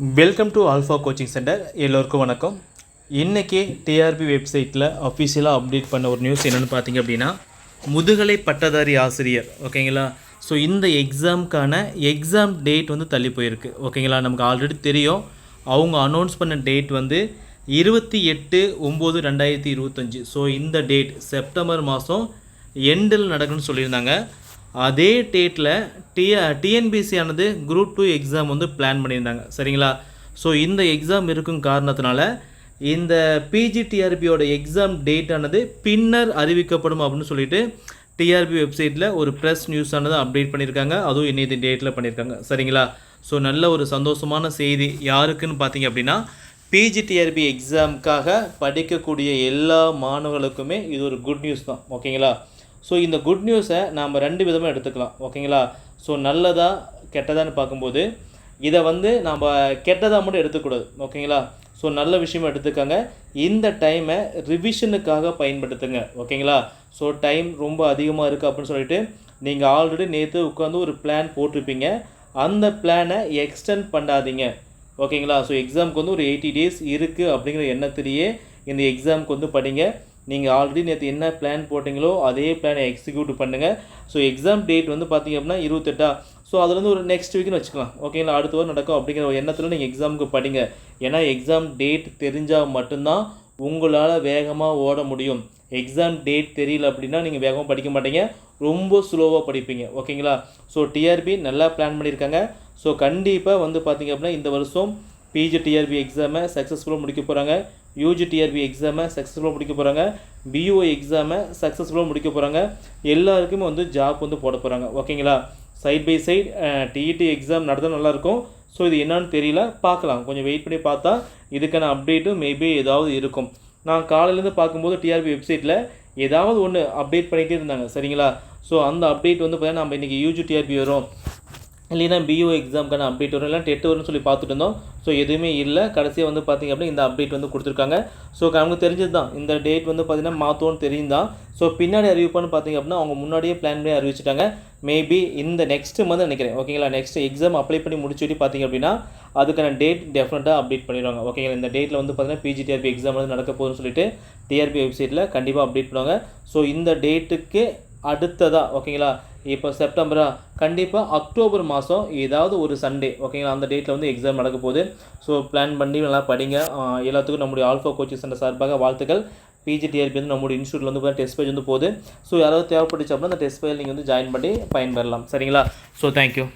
Welcome to Alpha coaching centre எல்லோருக்கும் வணக்கம். இன்றைக்கி டிஆர்பி வெப்சைட்டில் அஃபிஷியலாக அப்டேட் பண்ண ஒரு நியூஸ் என்னென்னு பார்த்தீங்க அப்படின்னா முதுகலை பட்டதாரி ஆசிரியர். ஓகேங்களா ஸோ இந்த எக்ஸாமுக்கான எக்ஸாம் டேட் வந்து தள்ளி போயிருக்கு. ஓகேங்களா நமக்கு ஆல்ரெடி தெரியும். அவங்க அனௌன்ஸ் பண்ண டேட் வந்து இருபத்தி எட்டு ஒம்பது ரெண்டாயிரத்தி இருபத்தஞ்சி. ஸோ இந்த டேட் செப்டம்பர் மாதம் எண்டில் நடக்குன்னு சொல்லியிருந்தாங்க. அதே டேட்டில் டி டிஎன்பிசி ஆனது குரூப் டூ எக்ஸாம் வந்து பிளான் பண்ணியிருந்தாங்க. சரிங்களா? ஸோ இந்த எக்ஸாம் இருக்கும் காரணத்தினால இந்த பிஜிடிஆர்பியோட எக்ஸாம் டேட் ஆனது பின்னர் அறிவிக்கப்படும் அப்படின்னு சொல்லிட்டு டிஆர்பி வெப்சைட்டில் ஒரு ப்ரெஸ் நியூஸ் ஆனது அப்டேட் பண்ணியிருக்காங்க. அதுவும் இன்னைக்கு டேட்டில் பண்ணியிருக்காங்க. சரிங்களா? ஸோ நல்ல ஒரு சந்தோஷமான செய்தி. யாருக்குன்னு பார்த்தீங்க அப்படின்னா பிஜிடிஆர்பி எக்ஸாமுக்காக படிக்கக்கூடிய எல்லா மாணவர்களுக்குமே இது ஒரு குட் நியூஸ் தான். ஓகேங்களா ஸோ இந்த குட் நியூஸை நாம் ரெண்டு விதமாக எடுத்துக்கலாம். ஓகேங்களா? ஸோ நல்லதா கெட்டதான்னு பார்க்கும்போது இதை வந்து நம்ம கெட்டதாக மட்டும் எடுத்துக்கூடாது. ஓகேங்களா? ஸோ நல்ல விஷயமா எடுத்துக்கோங்க. இந்த டைமை ரிவிஷனுக்காக பயன்படுத்துங்க. ஓகேங்களா? ஸோ டைம் ரொம்ப அதிகமாக இருக்குது அப்படின்னு சொல்லிட்டு நீங்கள் ஆல்ரெடி நேற்று உட்காந்து ஒரு பிளான் போட்டிருப்பீங்க. அந்த பிளானை எக்ஸ்டெண்ட் பண்ணாதீங்க. ஓகேங்களா? ஸோ எக்ஸாமுக்கு வந்து ஒரு எயிட்டி டேஸ் இருக்குது அப்படிங்கிற எண்ணத்திலேயே இந்த எக்ஸாமுக்கு வந்து படிங்க. நீங்கள் ஆல்ரெடி நேற்று என்ன பிளான் போட்டிங்களோ அதே பிளானை எக்ஸிக்யூட் பண்ணுங்கள் ஸோ எக்ஸாம் டேட் வந்து பார்த்தீங்க அப்படின்னா இருபத்தெட்டா? ஸோ அதுலேருந்து ஒரு நெக்ஸ்ட் வீக்னு வச்சுக்கலாம். ஓகேங்களா அடுத்த வாரம் நடக்கும் அப்படிங்கிற ஒரு எண்ணத்தில் நீங்கள் எக்ஸாமுக்கு படிங்க. ஏன்னா எக்ஸாம் டேட் தெரிஞ்சால் மட்டும்தான் உங்களால் வேகமாக ஓட முடியும். எக்ஸாம் டேட் தெரியல அப்படின்னா நீங்கள் வேகமாக படிக்க மாட்டீங்க. ரொம்ப ஸ்லோவாக படிப்பீங்க. ஓகேங்களா ஸோ டிஆர்பி நல்லா பிளான் பண்ணியிருக்காங்க ஸோ கண்டிப்பாக வந்து பார்த்தீங்க அப்படின்னா இந்த வருஷம் பிஜி டிஆர்பி எக்ஸாமை சக்ஸஸ்ஃபுல்லாக முடிக்க போகிறாங்க யூஜி டிஆர்பி எக்ஸாமை சக்ஸஸ்ஃபுல்லாக முடிக்க போகிறாங்க பிஓ எக்ஸாமை சக்ஸஸ்ஃபுல்லாக முடிக்க போகிறாங்க எல்லாருக்குமே வந்து ஜாப் வந்து போட போகிறாங்க ஓகேங்களா side by side TET exam நடந்தால் நல்லாயிருக்கும் ஸோ இது என்னன்னு தெரியல. பார்க்கலாம். கொஞ்சம் வெயிட் பண்ணி பார்த்தா இதுக்கான அப்டேட்டும் மேபி ஏதாவது இருக்கும். நான் காலையிலேருந்து பார்க்கும்போது டிஆர்பி வெப்சைட்டில் ஏதாவது ஒன்று அப்டேட் பண்ணிகிட்டே இருந்தாங்க. சரிங்களா? ஸோ அந்த அப்டேட் வந்து பார்த்தீங்கன்னா நம்ம இன்றைக்கி யூஜி டிஆர்பி வரும். இல்லைன்னா பியூ எக்ஸாமுக்கான அப்டேட் வரும். இல்லை டெட் வரும்னு சொல்லி பார்த்துட்டு இருந்தோம். ஸோ எதுவுமே இல்லை. கடைசியாக வந்து பார்த்திங்க அப்படின்னா இந்த அப்டேட் வந்து கொடுத்துருக்காங்க. ஸோ நமக்கு தெரிஞ்சது தான். இந்த டேட் வந்து பார்த்திங்கன்னா மாற்றோன்னு தெரியும் தான். ஸோ பின்னாடி அறிவிப்பான்னு பார்த்தீங்க அப்படின்னா அவங்க முன்னாடியே பிளான் பண்ணி அறிவிச்சிட்டாங்க. மேபி இந்த நெக்ஸ்ட் மந்த் நினைக்கிறேன். ஓகேங்களா நெக்ஸ்ட் எக்ஸாம் அப்ளை பண்ணி முடிச்சுட்டு பார்த்தீங்க அப்படின்னா அதுக்கான டேட் டெஃபினட்டாக அப்டேட் பண்ணிடுவாங்க. ஓகேங்களா இந்த டேட்டில் வந்து பார்த்திங்கன்னா பிஜிடிஆர்பி எக்ஸாம் வந்து நடக்க போகுதுன்னு சொல்லிட்டு டிஆர்பி வெப்சைட்டில் கண்டிப்பாக அப்டேட் பண்ணுவாங்க. ஸோ இந்த டேட்டுக்கு அடுத்ததாக ஓகேங்களா? இப்போ செப்டம்பரா கண்டிப்பாக அக்டோபர் மாதம் ஏதாவது ஒரு சண்டே ஓகேங்களா? அந்த டேட்டில் வந்து எக்ஸாம் நடக்க போகுது. ஸோ பிளான் பண்ணி நல்லா படிங்க. எல்லாத்துக்கும் நம்முடைய ஆல்ஃபா கோச்சிங் சென்டர் சார்பாக வாழ்த்துக்கள். பிஜிடிஆர்பி வந்து நம்முடைய இன்ஸ்டியூட்டில் வந்து டெஸ்ட் பேஜ் வந்து போகுது. ஸோ யாராவது தேவைப்பட்டுச்சு அப்படின்னா அந்த டெஸ்ட் பேஜ் நீங்கள் வந்து ஜாயின் பண்ணி பயன்பெறலாம். சரிங்களா? So thank you